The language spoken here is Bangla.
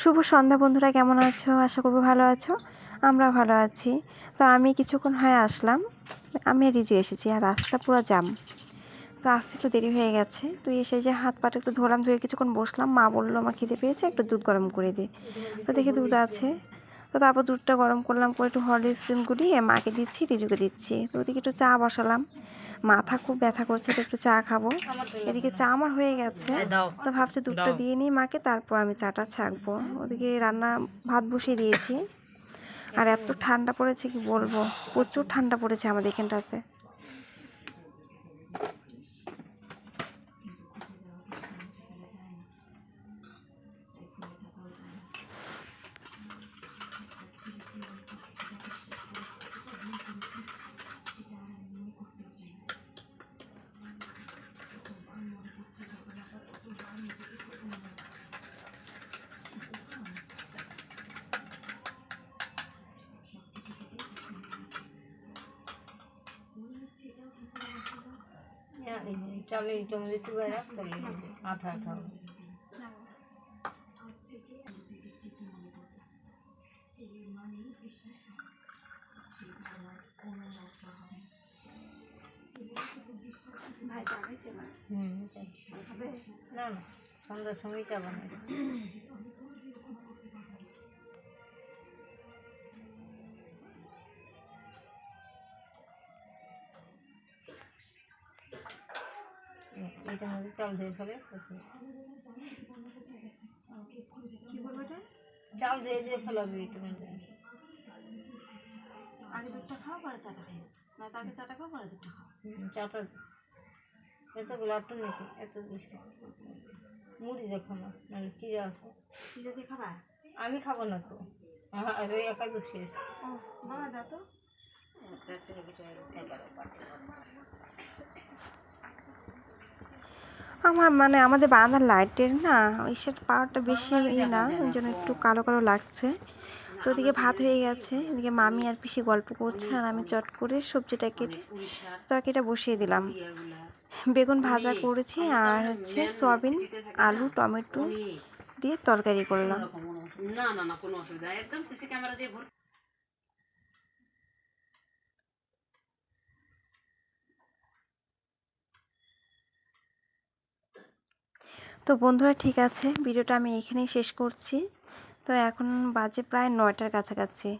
শুভ সন্ধ্যা বন্ধুরা, কেমন আছো? আশা করব ভালো আছো। আমরা ভালো আছি। তো আমি কিছুক্ষণ হয়ে আসলাম। আমি রিজু এসেছি আর রাস্তা পুরো জাম তো আসতে একটু দেরি হয়ে গেছে। তো এসে যে হাত পাটা একটু ধোলাম, ধুয়ে কিছুক্ষণ বসলাম। মা বলল আমার খিদে পেয়েছে, একটু দুধ গরম করে দে। তো দেখি দুধ আছে। তো তারপর দুধটা গরম করলাম, করে একটু হরলিক্স গুলিয়ে মাকে দিচ্ছি, রিজুকে দিচ্ছি। তো ওদিকে একটু চা বসালাম। মাথা খুব ব্যথা করছে তো একটু চা খাব। এদিকে চা আমার হয়ে গেছে। তো ভাবছি দুধটা দিয়ে নিই মাকে তারপর আমি চাটা ছাঁকবো। ওদিকে রান্না ভাত বসিয়ে দিয়েছি। আর এত ঠান্ডা পড়েছে কি বলব? প্রচুর ঠান্ডা পড়েছে আমাদের এখানটাতে। চালের চামচ একটু বেড়া করলে আঠা আঠা হবে। হুম না না সন্ধ্যার সময় চা বানাই। মধ্যে চাল দিয়ে ফেলে চাল দিয়ে দিয়ে ফেলাবি একটু আগে দুধটা খাও পরে চাটা খাই। না তো আগে চাটা খাও পরে দুধটা খাও। চাটা এত এত মুড়ি দেখো না মানে চিড়া আছে চিড়ে দিয়ে খাবা? আমি খাব না তো। আর ওই একা বসিয়েছে ও বাবা দাও তো। আমার মানে আমাদের বারান্দার লাইটের না ইসের পাওয়ারটা বেশি ইয়ে না ওই জন্য একটু কালো কালো লাগছে। তো ওদিকে ভাত হয়ে গেছে এদিকে মামি আর পিসি গল্প করছে আর আমি চট করে সবজিটা কেটে তরকারিটা বসিয়ে দিলাম। বেগুন ভাজা করেছি আর হচ্ছে সয়াবিন আলু টমেটো দিয়ে তরকারি করলাম। না না না কোনো অসুবিধা একদম সিসি ক্যামেরা দিয়ে তো বন্ধুরা ঠিক আছে, ভিডিওটা আমি এখানেই শেষ করছি। তো এখন বাজে প্রায় নয়টার কাছাকাছি।